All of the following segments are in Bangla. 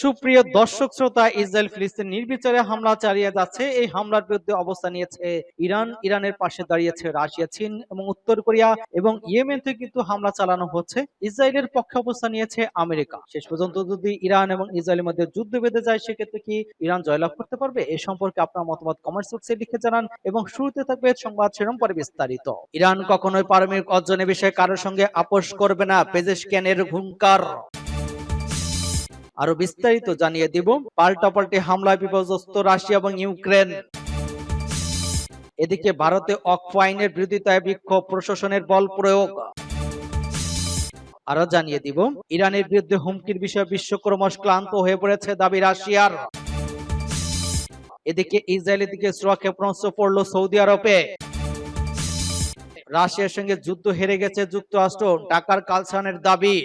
সুপ্রিয় দর্শক শ্রোতা, ইসরায়েল ফিলিস্তিন নির্বিচারে হামলা চালিয়ে যাচ্ছে। এই হামলার বিরুদ্ধে অবস্থান নিয়েছে ইরান। ইরানের পাশে দাঁড়িয়েছে রাশিয়া, চীন এবং উত্তর কোরিয়া এবং ইয়েমেন থেকে কিন্তু হামলা চালানো হচ্ছে। ইসরায়েলের পক্ষে অবস্থান নিয়েছে আমেরিকা। শেষ পর্যন্ত যদি ইরান এবং ইসরায়েলের মধ্যে যুদ্ধ বেঁধে যায়, সেক্ষেত্রে কি ইরান জয়লাভ করতে পারবে? এ সম্পর্কে আপনার মতামত কমেন্ট বক্সে লিখে জানান এবং শুরুতে থাকবে সংবাদ শিরোনাম পরে বিস্তারিত। ইরান কখনোই পারমাণবিক অর্জনের বিষয়ে কারোর সঙ্গে আপোষ করবে না। পেজেস পেজেশকিয়ানের হুঙ্কার। আরও বিস্তারিত জানিয়ে দিব। পাল্টাপাল্টি হামলায় বিপর্যস্ত রাশিয়া এবং ইউক্রেন। এদিকে ভারতে অক্ষ আইনের বিরোধিতায় বিক্ষোভ, প্রশাসনের বল প্রয়োগ। আরও জানিয়ে দিব। ইরানের বিরুদ্ধে হুমকির বিষয়ে বিশ্বক্রমশ ক্লান্ত হয়ে পড়েছে দাবি রাশিয়ার। এদিকে ইসরায়েলের দিকে শ্রোয়া ক্ষেপণাস্ত্র পড়ল সৌদি আরবে। রাশিয়ার সঙ্গে যুদ্ধ হেরে গেছে যুক্তরাষ্ট্র টাকার কালসানের দাবি।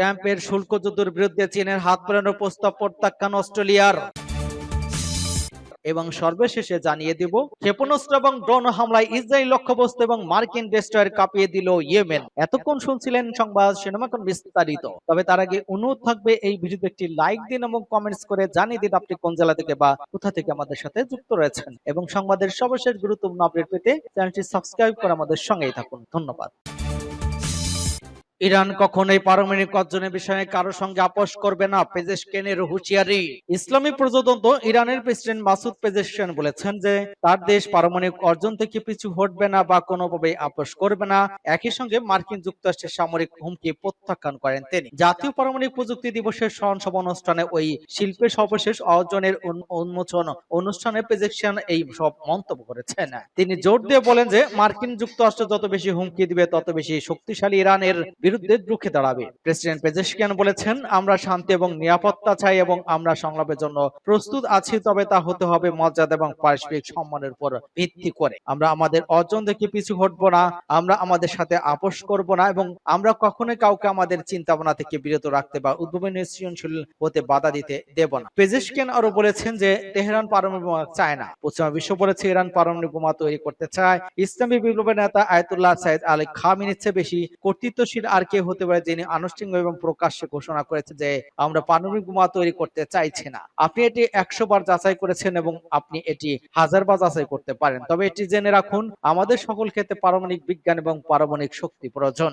ট্রাম্পের শুল্ক যুদ্ধের বিরুদ্ধে চীনের হাত বাড়ানোর প্রস্তাব প্রত্যাখ্যান অস্ট্রেলিয়ার। এবং সর্বশেষে জানিয়ে দিব, ক্ষেপণাস্ত্র এবং ড্রোন হামলায় ইসরায়েল লক্ষ্যবস্তু এবং মার্কিন ডেস্ট্রয়ার কাঁপিয়ে দিল ইয়েমেন। এতক্ষণ শুনছিলেন সংবাদ সিনেমাখন বিস্তারিত। তবে তার আগে অনুরোধ থাকবে এই ভিডিওতে একটি লাইক দিন এবং কমেন্টস করে জানিয়ে দিন আপনি কোন জেলা থেকে বা কোথা থেকে আমাদের সাথে যুক্ত রয়েছেন। এবং সংবাদের সর্বশেষ গুরুত্বপূর্ণ আপডেট পেতে চ্যানেলটি সাবস্ক্রাইব করে আমাদের সঙ্গেই থাকুন। ধন্যবাদ। ইরান কখনোই পারমাণবিক অর্জনের বিষয়ে কারোর সঙ্গে আপোষ করবে না পেজেশকেনের হুঁশিয়ারি। ইসলামী প্রজাতন্ত্র ইরানের প্রেসিডেন্ট মাসুদ পেজেশকেন বলেছেন যে, তার দেশ পারমাণবিক অর্জন থেকে পিছু হটবে না বা কোনোভাবে আপোষ করবে না। একই সঙ্গে মার্কিন যুক্তরাষ্ট্রের সামরিক হুমকি প্রত্যাখ্যান করেন তিনি। জাতীয় পারমাণবিক প্রযুক্তি দিবসের স্মরণ সভা অনুষ্ঠানে ওই শিল্পের সর্বশেষ অর্জনের উন্মোচন অনুষ্ঠানে পেজেশন এই সব মন্তব্য করেছেন। তিনি জোর দিয়ে বলেন যে, মার্কিন যুক্তরাষ্ট্র যত বেশি হুমকি দিবে, তত বেশি শক্তিশালী ইরানের বিরুদ্ধে রুখে দাঁড়াবে। প্রেসিডেন্ট পেজেশকিয়ান বলেছেন, আমরা শান্তি এবং নিরাপত্তা চাই এবং আমরা সংলাপের জন্য প্রস্তুত আছি, তবে তা হতে হবে মর্যাদা এবং পারস্পরিক সম্মানের উপর ভিত্তি করে। আমরা আমাদের অর্জন থেকে পিছু হটবো না, আমরা আমাদের সাথে আপোষ করব না এবং আমরা কখনোই কাউকে আমাদের চিন্তা ভাবনা থেকে বিরত রাখতে বা উদ্ভাবনী সৃজনশীল হতে বাধা দিতে দেব না। পেজেশকিয়ান আরও বলেছেন যে, তেহরান পারমাণবিক বোমা চায় না। পশ্চিমা বিশ্ব বলেছে, ইরান পারমাণবিক বোমা তৈরি করতে চায়। ইসলামী বিপ্লবের নেতা আয়তুল্লাহ সাইদ আলী খামিনের চেয়ে বেশি কর্তৃত্বশীল আর কে হতে পারে যিনি আনুষ্ঠানিক এবং প্রকাশ্যে ঘোষণা করেছে যে আমরা পারমাণবিক বোমা তৈরি করতে চাইছি না। আপনি এটি একশো বার যাচাই করেছেন এবং আপনি এটি হাজার বার যাচাই করতে পারেন। তবে এটি জেনে রাখুন, আমাদের সকল ক্ষেত্রে পারমাণিক বিজ্ঞান এবং পারমাণবিক শক্তি প্রয়োজন।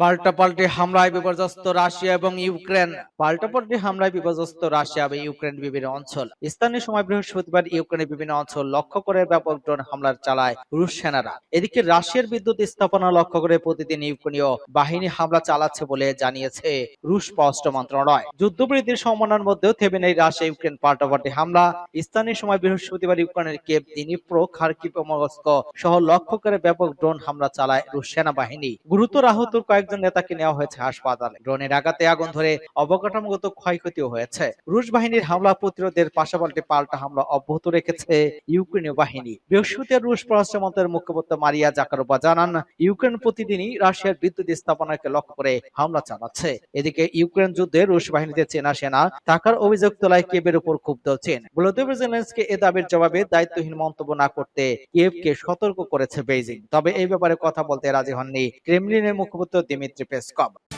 পাল্টাপাল্টি হামলায় বিপর্যস্ত রাশিয়া এবং ইউক্রেন। পাল্টাপাল্টি হামলায় বিপর্যস্ত রাশিয়া এবং ইউক্রেন বিভিন্ন অঞ্চল। স্থানীয় সময় বৃহস্পতিবার ইউক্রেনের বিভিন্ন অঞ্চল লক্ষ্য করে ব্যাপক ড্রোন হামলার চালায় রুশ সেনারা। এদিকে রাশিয়ার বিদ্যুৎ স্থাপনা লক্ষ্য করে প্রতিদিন ইউক্রেনীয় বাহিনী হামলা চালাচ্ছে বলে জানিয়েছে রুশ পররাষ্ট্র মন্ত্রণালয়। যুদ্ধবৃদ্ধির সম্মানের মধ্যেও থেমে নেই রাশিয়া ইউক্রেন পাল্টাপাল্টি হামলা। স্থানীয় সময় বৃহস্পতিবার ইউক্রেনের কেপ দিনিপ্রো, খার্কিভ ও মস্ক সহ লক্ষ্য করে ব্যাপক ড্রোন হামলা চালায় রুশ সেনাবাহিনী। গুরুতর আহত কয়েকজন নেতাকে নেওয়া হয়েছে হাসপাতালে। ড্রোনের আঘাতে আগুন ধরে অবকাঠামোগত ক্ষয়ক্ষতিও হয়েছে। রুশ বাহিনীর হামলা প্রতিরোধের পাশাপাশি পাল্টা হামলা অব্যাহত রেখেছে ইউক্রেনীয় বাহিনী। বৃহস্পতিবার রুশ পররাষ্ট্র মন্ত্রীর মুখপাত্র মারিয়া জাকারোবা জানান, ইউক্রেন প্রতিদিনই রাশিয়ার বিদ্যুৎ স্থাপনাকে লক্ষ্য করে হামলা চালাচ্ছে। এদিকে ইউক্রেন যুদ্ধে রুশ বাহিনীতে চেনা সেনা থাকার অভিযোগ তোলায় কেবের উপর ক্ষুব্ধ চীন। ভলোদিমির জেলেন্সকি এ দাবির জবাবে দায়িত্বহীন মন্তব্য না করতে কিয়েভকে সতর্ক করেছে বেইজিং। তবে এই ব্যাপারে কথা বলতে রাজি হননি ক্রেমলিনের মুখপাত্র Dimitri Peskov.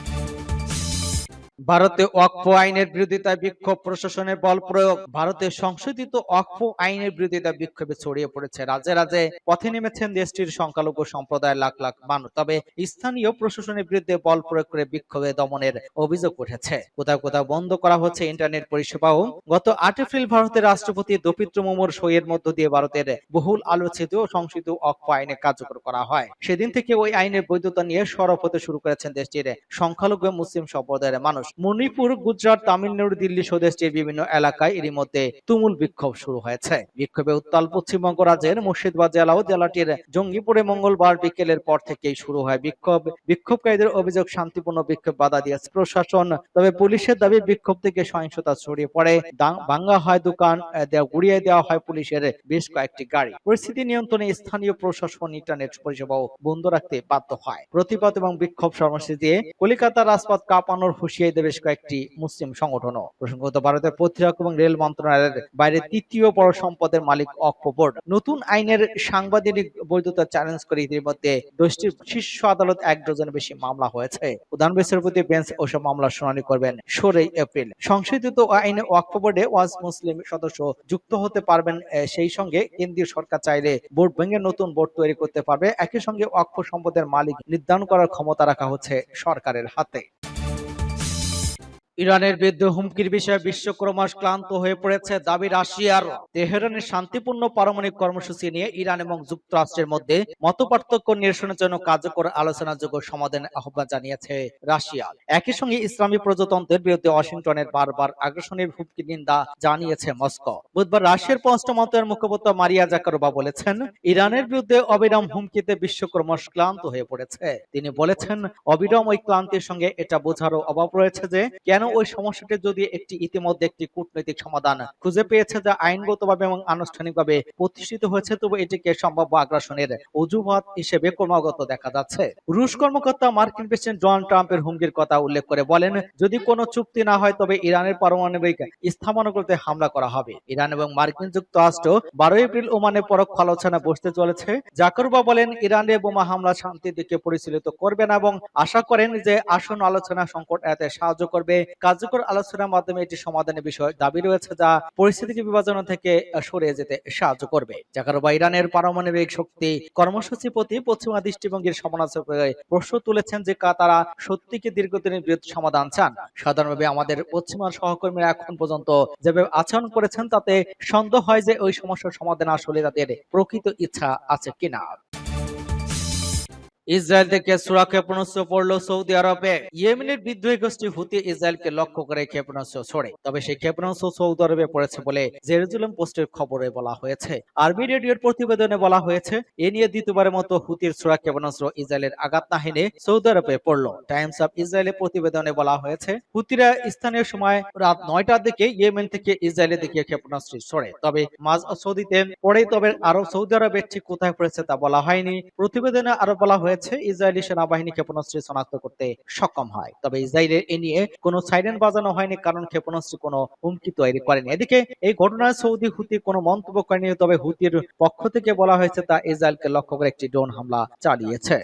ভারতে ওয়াকফ আইনের বিরোধিতায় বিক্ষোভ প্রশাসনের বল প্রয়োগ ভারতের সংশোধিত ওয়াকফ আইনের বিরোধিতায় বিক্ষোভে ছড়িয়ে পড়েছে। রাজে রাজে পথে নেমেছেন দেশটির সংখ্যালঘু সম্প্রদায়ের লাখ লাখ মানুষ। তবে স্থানীয় প্রশাসনের বিরুদ্ধে বল প্রয়োগ করে বিক্ষোভে দমনের অভিযোগ উঠেছে। কোথাও কোথাও বন্ধ করা হচ্ছে ইন্টারনেট পরিষেবাও। গত আট এপ্রিল ভারতের রাষ্ট্রপতি দপিত্র মুমুর সইয়ের মধ্য দিয়ে ভারতের বহুল আলোচিত সংশোধিত অক্ষ আইনে কার্যকর করা হয়। সেদিন থেকে ওই আইনের বৈধতা নিয়ে সরব হতে শুরু করেছেন দেশটির সংখ্যালঘু মুসলিম সম্প্রদায়ের মানুষ। মণিপুর, গুজরাট, তামিলনাড়ু, দিল্লি সহ দেশটির বিভিন্ন এলাকায় এরই মধ্যে তুমুল বিক্ষোভ শুরু হয়েছে। বিক্ষোভে উত্তাল পশ্চিমবঙ্গ রাজ্যের মুর্শিদাবাদ ও জেলাটির জঙ্গিপুরে মঙ্গলবার বিকেলের পর থেকেই শুরু হয় বিক্ষোভ। বিক্ষোভকারীদের অভিযোগ, শান্তিপূর্ণ বিক্ষোভ বাধা দিয়েছে প্রশাসন, তবে পুলিশের দাবি, বিক্ষোভ থেকে সহিংসতা ছড়িয়ে পড়ে। ভাঙ্গা হয় দোকান গুড়িয়ে দেওয়া হয় পুলিশের বেশ কয়েকটি গাড়ি। পরিস্থিতি নিয়ন্ত্রণে স্থানীয় প্রশাসন, ইন্টারনেট পরিষেবাও বন্ধ রাখতে বাধ্য হয়। প্রতিবাদ এবং বিক্ষোভ কর্মসূচি দিয়ে কলিকাতার রাজপথ কাঁপানোর হুঁশিয়ারি নিষেধে বেশ কয়েকটি মুসলিম সংগঠনও। প্রসঙ্গত, ভারতের প্রতিরক্ষা এবং রেল মন্ত্রণালয়ের বাইরে তৃতীয় বড় সম্পদের মালিক অক্ষ বোর্ড নতুন আইনের সাংবিধানিক বৈধতা চ্যালেঞ্জ করে ইতিমধ্যে দেশটির শীর্ষ আদালত এক ডজন বেশি মামলা হয়েছে। প্রধান বিচারপতি বেঞ্চ ওসব মামলার শুনানি করবেন ষোলোই এপ্রিল। সংশোধিত আইনে ওয়াকফ বোর্ডে ওয়াজ মুসলিম সদস্য যুক্ত হতে পারবেন সেই সঙ্গে কেন্দ্রীয় সরকার চাইলে বোর্ড ভেঙে নতুন বোর্ড তৈরি করতে পারবে। একই সঙ্গে ওয়াকফ সম্পদের মালিক নির্ধারণ করার ক্ষমতা রাখা হচ্ছে সরকারের হাতে। ইরানের বিরুদ্ধে হুমকির বিষয়ে বিশ্ব ক্রমশ ক্লান্ত হয়ে পড়েছে দাবি রাশিয়ার। তেহরানের শান্তিপূর্ণ পারমাণবিক কর্মসূচি নিয়ে ইরান এবং যুক্তরাষ্ট্রের মধ্যে মতপার্থক্য নিরসনের জন্য কার্যকর আলোচনাযোগ্য সমাধানের আহ্বান জানিয়েছে রাশিয়া। একই সঙ্গে ইসলামী প্রজাতন্ত্রের বিরুদ্ধে ওয়াশিংটনের বারবার আগ্রাসনের হুমকি নিন্দা জানিয়েছে মস্কো। বুধবার রাশিয়ার পররাষ্ট্র মুখপাত্র মারিয়া জাকারোবা বলেছেন, ইরানের বিরুদ্ধে অবিরাম হুমকিতে বিশ্ব ক্রমশ ক্লান্ত হয়ে পড়েছে। তিনি বলেছেন, অবিরাম ওই ক্লান্তির সঙ্গে এটা বোঝারও অভাব রয়েছে যে, কেন ওই সমস্যাটি যদি একটি ইতিমধ্যে একটি কূটনৈতিক সমাধান খুঁজে পেয়েছে যা আইনগতভাবে এবং আনুষ্ঠানিকভাবে প্রতিষ্ঠিত হয়েছে, তবে এটিকে সম্ভাব্য আগ্রাসনের অজুহাত হিসেবে ক্রমাগত দেখা যাচ্ছে। রুশ কর্মকর্তা মার্কিন প্রেসিডেন্ট ডোনাল্ড ট্রাম্পের হুমকির কথা উল্লেখ করে বলেন, যদি কোনো চুক্তি না হয়, তবে ইরানের পারমাণবিক স্থাপনাগুলোতে হামলা করা হবে। ইরান এবং মার্কিন যুক্তরাষ্ট্র বারো এপ্রিল ওমানে পরোক্ষ আলোচনা বসতে চলেছে। জাকরবা বলেন, ইরানে বোমা হামলা শান্তির দিকে পরিচালিত করবে না এবং আশা করেন যে আসন্ন আলোচনা সংকট এড়াতে সাহায্য করবে। কার্যকর আলোচনার মাধ্যমে এটি সমাধানের বিষয় দাবি রয়েছে যা পরিস্থিতিকে বিভাজন থেকে সরে যেতে সাহায্য করবে। জাকারবা ইরানের পারমাণবিক শক্তি কর্মসূচি প্রতি পশ্চিমা দৃষ্টিভঙ্গির সমালোচকের প্রশ্ন তুলেছেন যে তারা সত্যিকে দীর্ঘদিনের বিরুদ্ধে সমাধান চান। সাধারণভাবে আমাদের পশ্চিমা সহকর্মীরা এখন পর্যন্ত যেভাবে আচরণ করেছেন তাতে সন্দেহ হয় যে ওই সমস্যার সমাধান আসলে তাদের প্রকৃত ইচ্ছা আছে কিনা। ইসরায়েল থেকে সুরা ক্ষেপণাস্ত্র পড়ল সৌদি আরবে। ইয়েমেনের বিদ্রোহী গোষ্ঠী হুতি ইসরায়েলকে লক্ষ্য করে ক্ষেপণাস্ত্র ছড়ে। তবে সেই ক্ষেপণাস্ত্র সৌদি আরবে পড়েছে বলে জেরুজালেম পোস্টের খবরে বলা হয়েছে। আরবি রেডিওর প্রতিবেদনে বলা হয়েছে, এ নিয়ে দ্বিতীয়বারের মতো হুতির সুরা ক্ষেপণাস্ত্র ইসরায়েলের আঘাত না হেনে সৌদি আরবে পড়ল। টাইমস অফ ইসরায়েলের প্রতিবেদনে বলা হয়েছে, হুতিরা স্থানীয় সময় রাত নয়টার দিকে ইয়েমেন থেকে ইসরায়েলের দিকে ক্ষেপণাস্ত্র ছড়ে। তবে মাঝ সৌদিতে পড়ে, তবে আরও সৌদি আরবে ঠিক কোথায় পড়েছে তা বলা হয়নি। প্রতিবেদনে আরও বলা হয়েছে ইসরায়েলি সেনাবাহিনী ক্ষেপণাস্ত্র শনাক্ত করতে সক্ষম হয়। তবে ইসরায়েলের এ নিয়ে কোনো সাইরেন বাজানো হয়নি, কারণ ক্ষেপণাস্ত্র কোনো হুমকি তৈরি করেনি। এদিকে এই ঘটনায় সৌদি হুতি কোনো মন্তব্য করেনি, তবে হুতির পক্ষ থেকে বলা হয়েছে তা ইসরায়েলকে লক্ষ্য করে একটি ড্রোন হামলা চালিয়েছে।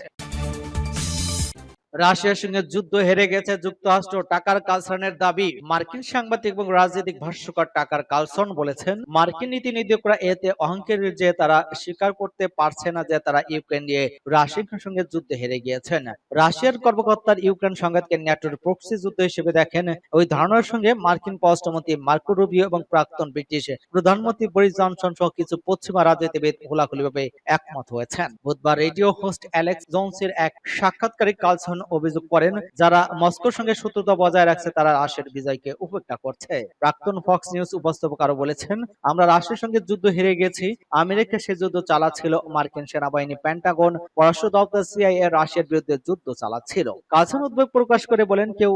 রাশিয়ার সঙ্গে যুদ্ধ হেরে গেছে, যুক্তরাষ্ট্র টাকার কালসনের দাবি। মার্কিন সাংবাদিক এবং রাজনৈতিক ভাষ্যকার টাকার কালসন বলেছেন, মার্কিন নীতি নির্দেশকরা এতে অহংকারী যে তারা স্বীকার করতে পারছে না যে তারা ইউক্রেন নিয়ে রাশিয়ার সঙ্গে যুদ্ধে হেরে গিয়েছেন। রাশিয়ার কর্মকর্তার ইউক্রেন সংঘাতকে ন্যাটোর প্রক্সি যুদ্ধ হিসেবে দেখেন। ওই ধারণার সঙ্গে মার্কিন পররাষ্ট্রমন্ত্রী মার্কো রুবিও এবং প্রাক্তন ব্রিটিশ প্রধানমন্ত্রী বরিস জনসন সহ কিছু পশ্চিমা রাজনীতিবিদ খোলাখুলিভাবে একমত হয়েছেন। বুধবার রেডিও হোস্ট অ্যালেক্স জোনসের এক সাক্ষাৎকারে কালসন অভিযোগ করেন, যারা মস্কোর সঙ্গে শত্রুতা বজায় রাখছে, তারা রাশিয়ার বিজয়কে উপেক্ষা করছে। প্রাক্তন ফক্স নিউজ উপস্থাপক আরও বলেছেন, আমরা রাশিয়ার সঙ্গে যুদ্ধ হেরে গেছি। আমেরিকা সে যুদ্ধ চালাচ্ছিল মার্কিন সেনাবাহিনী পেন্টাগন পররাষ্ট্র দপ্তর সিআইএ রাশিয়ার বিরুদ্ধে যুদ্ধ চালাচ্ছিল। কালসন উদ্বেগ প্রকাশ করে বলেন, কেউ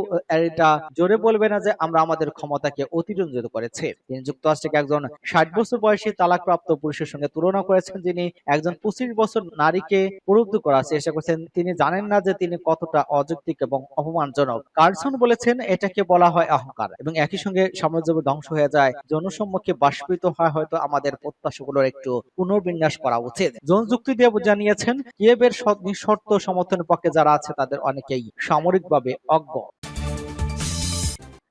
এটা জোরে বলবে না যে আমরা আমাদের ক্ষমতাকে অতিরঞ্জিত করেছি। তিনি যুক্তরাষ্ট্রকে একজন ষাট বছর বয়সী তালাকপ্রাপ্ত পুরুষের সঙ্গে তুলনা করেছেন, যিনি একজন পঁচিশ বছর নারীকে প্রলুব্ধ করার চেষ্টা করেছেন। তিনি জানেন না যে তিনি কতটা অযৌক্তিক এবং অপমানজনক। কার্লসন বলেছেন, এটাকে বলা হয় অহংকার এবং একই সঙ্গে সাম্রাজ্য ধ্বংস হয়ে যায়, জনসম্মুখে বাষ্পিত হয় হয়তো আমাদের প্রত্যাশাগুলোর একটু পুনর্বিন্যাস করা উচিত। জন যুক্তি দিয়ে জানিয়েছেন, কিয়েবের নিঃশর্ত সমর্থনের পক্ষে যারা আছে, তাদের অনেকেই সামরিকভাবে অজ্ঞ।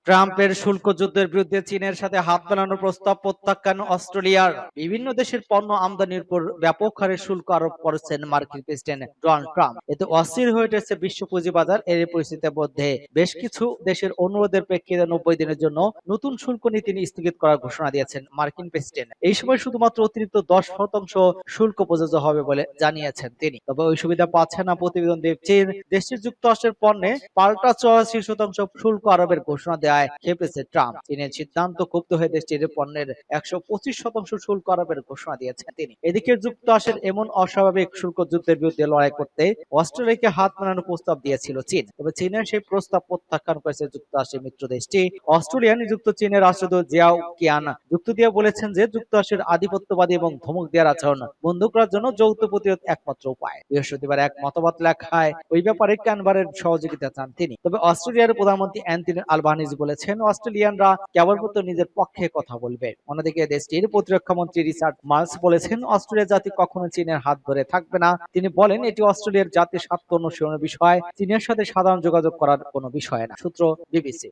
ট্রাম্পের শুল্ক যুদ্ধের বিরুদ্ধে চীনের সাথে হাত মেলানোর প্রস্তাব প্রত্যাখ্যান অস্ট্রেলিয়ার। বিভিন্ন দেশের পণ্য আমদানির উপর ব্যাপক হারে শুল্ক আরোপ করেছেন মার্কিন প্রেসিডেন্ট ডোনাল্ড ট্রাম্প। এতে অস্থির হয়ে উঠেছে বিশ্ব পুঁজিবাজার এর পরিস্থিতির মধ্যে। বেশ কিছু দেশের অনুরোধের প্রেক্ষিতে নব্বই দিনের জন্য নতুন শুল্ক নীতি স্থগিত করার ঘোষণা দিয়েছেন মার্কিন প্রেসিডেন্ট। এই সময় শুধুমাত্র অতিরিক্ত দশ শতাংশ শুল্ক প্রযোজ্য হবে বলে জানিয়েছেন তিনি। তবে ওই সুবিধা পাচ্ছে না প্রতিবেদন চীন দেশটির যুক্তরাষ্ট্রের পণ্যে পাল্টা চুরাশি শতাংশ শুল্ক আরোপের ঘোষণা দেওয়ার দেয় খেপেছে ট্রাম্প। চীনের সিদ্ধান্ত ক্ষুব্ধ হয়ে দেশটির পণ্যের একশো পঁচিশ শতাংশ শুল্ক আরোপের ঘোষণা দিয়েছেন তিনি। এদিকে যুক্তরাষ্ট্রের এমন অস্বাভাবিক শুল্ক যুদ্ধের বিরুদ্ধে লড়াই করতে অস্ট্রেলিয়াকে হাত প্রস্তাব দিয়েছিল চীন। তবে চীনের সেই প্রস্তাব প্রত্যাখ্যান করেছে যুক্তরাষ্ট্রের মিত্র দেশটি অস্ট্রেলিয়া নিযুক্ত চীনের রাষ্ট্রদূত জিয়াও কিয়ান যুক্ত দিয়ে বলেছেন যে যুক্তরাষ্ট্রের আধিপত্যবাদী এবং ধমক দেওয়ার আচরণ বন্ধ করার জন্য যৌথ প্রতিরোধ একমাত্র উপায়। বৃহস্পতিবার এক মতবাদ লেখায় ওই ব্যাপারে ক্যানবারের সহযোগিতা চান তিনি। তবে অস্ট্রেলিয়ার প্রধানমন্ত্রী অ্যান্টনি আলবানিজ বলেছেন, অস্ট্রেলিয়ানরা কেবলমাত্র নিজের পক্ষে কথা বলবে। অন্যদিকে দেশটির প্রতিরক্ষা মন্ত্রী রিচার্ড মার্স বলেছেন অস্ট্রেলিয়া জাতি কখনো চীনের হাত ধরে থাকবে না। তিনি বলেন, এটি অস্ট্রেলিয়ার জাতির স্বার্থ অনুসরণের বিষয়, চীনের সাথে সাধারণ যোগাযোগ করার কোনো বিষয় না। সূত্র বিবিসি।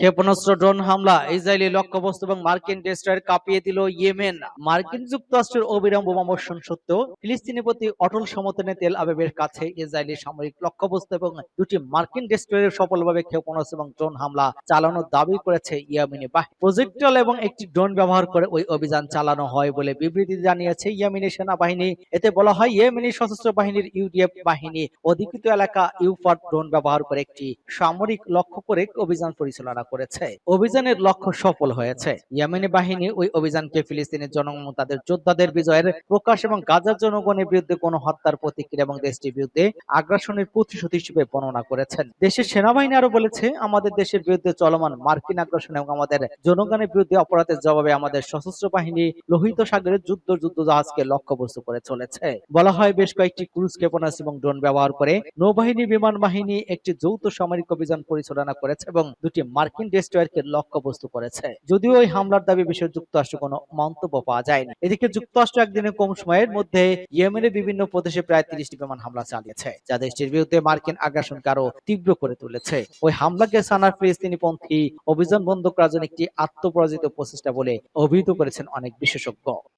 ক্ষেপণাস্ত্র, ড্রোন হামলা, ইসরায়েলি লক্ষ্যবস্তু এবং মার্কিন ডেস্ট্রয়ার কাঁপিয়ে দিল ইয়েমেন। মার্কিন যুক্তরাষ্ট্রের অবিরাম বোমাবর্ষণ সত্ত্বেও ফিলিস্তিনের প্রতি অটল সমর্থনে তেল আবেবের কাছে ইসরায়েলি সামরিক লক্ষ্যবস্তু এবং দুটি মার্কিন ডেস্ট্রয়ারের সফলভাবে ক্ষেপণাস্ত্র এবং ড্রোন হামলা চালানোর দাবি করেছে ইয়েমেনি বাহিনী। প্রজেক্টল এবং একটি ড্রোন ব্যবহার করে ওই অভিযান চালানো হয় বলে বিবৃতি জানিয়েছে ইয়েমেনি সেনাবাহিনী। এতে বলা হয়, ইয়েমেনি সশস্ত্র বাহিনীর ইউডিএফ বাহিনী অধিকৃত এলাকা ইউফার ড্রোন ব্যবহার করে একটি সামরিক লক্ষ্য করে অভিযান পরিচালনা করেছে। অভিযানের লক্ষ্য সফল হয়েছে। ইয়েমেনি বাহিনী ওই অভিযানকে ফিলিস্তিনের জনগণ তাদের যোদ্ধাদের বিজয়ের প্রকাশ এবং গাজার জনগণের বিরুদ্ধে কোনো হত্যার প্রতিক্রিয়া এবং দেশটির বিরুদ্ধে আগ্রাসনের প্রতিশোধ হিসেবে বর্ণনা করেছেন। দেশের সেনাবাহিনী আরও বলেছে, আমাদের দেশের বিরুদ্ধে চলমান মার্কিন আগ্রাসন এবং আমাদের জনগণের বিরুদ্ধে অপরাধের জবাবে আমাদের সশস্ত্র বাহিনী লোহিত সাগরের যুদ্ধ যুদ্ধ জাহাজকে লক্ষ্যবস্তু করে চলেছে। বলা হয়, বেশ কয়েকটি ক্রুজ ক্ষেপণাস্ত্র এবং ড্রোন ব্যবহার করে নৌবাহিনী, বিমান বাহিনী একটি যৌথ সামরিক অভিযান পরিচালনা করেছে এবং দুটি মার্কিন ডেস্ট্রয়ারকে লক্ষ্যবস্তু করেছে। যদিও ওই হামলার দাবি বিষয়ে যুক্তরাষ্ট্র কোনো মন্তব্য পাওয়া যায়নি। এদিকে যুক্তরাষ্ট্র একদিনে কম সময়ের মধ্যে ইয়েমেনের বিভিন্ন প্রদেশে প্রায় তিরিশটি বিমান হামলা চালিয়েছে, যা দেশটির বিরুদ্ধে মার্কিন আগ্রাসনকে আরও তীব্র করে তুলেছে। ওই হামলাকে সানার ফিলিস্তিনি পন্থী অভিযান বন্ধ করার জন্য একটি আত্মপরাজিত প্রচেষ্টা বলে অভিহিত করেছেন অনেক বিশেষজ্ঞ।